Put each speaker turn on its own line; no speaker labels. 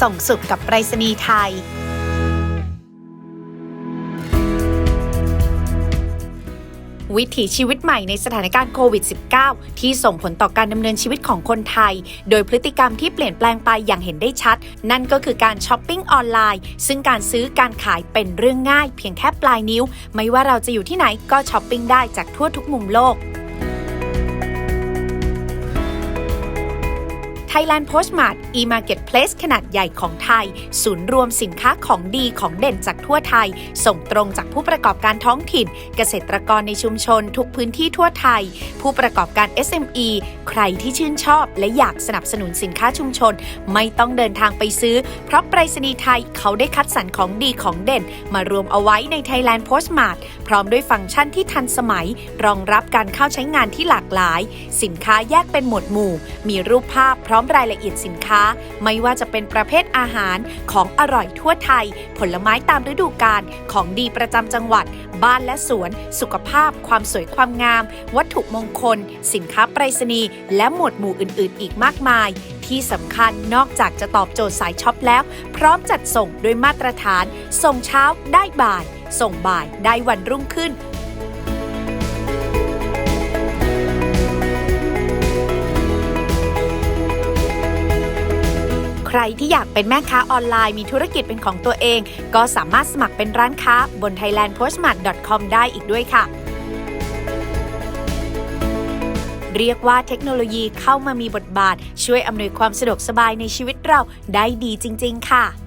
ส่งสุขกับไปรษณีย์ไทย วิถีชีวิตใหม่ในสถานการณ์โควิด -19 ที่ส่งผลต่อการดำเนินชีวิตของคนไทย โดยพฤติกรรมที่เปลี่ยนแปลงไปอย่างเห็นได้ชัด นั่นก็คือการช้อปปิ้งออนไลน์ ซึ่งการซื้อการขายเป็นเรื่องง่าย เพียงแค่ปลายนิ้ว ไม่ว่าเราจะอยู่ที่ไหนก็ช้อปปิ้งได้จากทั่วทุกมุมโลก Thailand Postmart e-marketplace ขนาดใหญ่ของไทย ศูนย์รวมสินค้าของดีของเด่นจากทั่วไทย ส่งตรงจากผู้ประกอบการท้องถิ่น เกษตรกรในชุมชนทุกพื้นที่ทั่วไทย ผู้ประกอบการ SME ใครที่ชื่นชอบ และอยากสนับสนุนสินค้าชุมชน ไม่ต้องเดินทางไปซื้อ เพราะไปรษณีย์ไทยเขาได้คัดสรรของดีของเด่น มารวมเอาไว้ใน Thailand Postmart พร้อมด้วยฟังก์ชันที่ทันสมัย รองรับการเข้าใช้งานที่หลากหลาย สินค้าแยกเป็นหมวดหมู่ มีรูปภาพพร้อมรายละเอียดสินค้า ไม่ว่าจะเป็นประเภทอาหารของอร่อยทั่วไทย ผลไม้ตามฤดูกาลของดีประจำจังหวัด บ้านและสวน สุขภาพ ความสวยความงาม วัตถุมงคล สินค้าไปรษณีย์และหมวดหมู่อื่น ๆ อีกมากมาย ที่สำคัญนอกจากจะตอบโจทย์สายช็อปแล้ว พร้อมจัดส่งด้วยมาตรฐาน ส่งเช้าได้บ่าย ส่งบ่ายได้วันรุ่งขึ้น รที่อยากเป็นแม่ค้าออนไลน์มีธุรกิจเป็นของตัวเอง ก็สามารถสมัครเป็นร้านค้าบน thailandpostmart.com ได้อีกด้วยค่ะเรียกว่าเทคโนโลยีเข้ามามีบทบาท ช่วยอำนวยความสะดวกสบายในชีวิตเราได้ดีจริง ๆ ค่ะ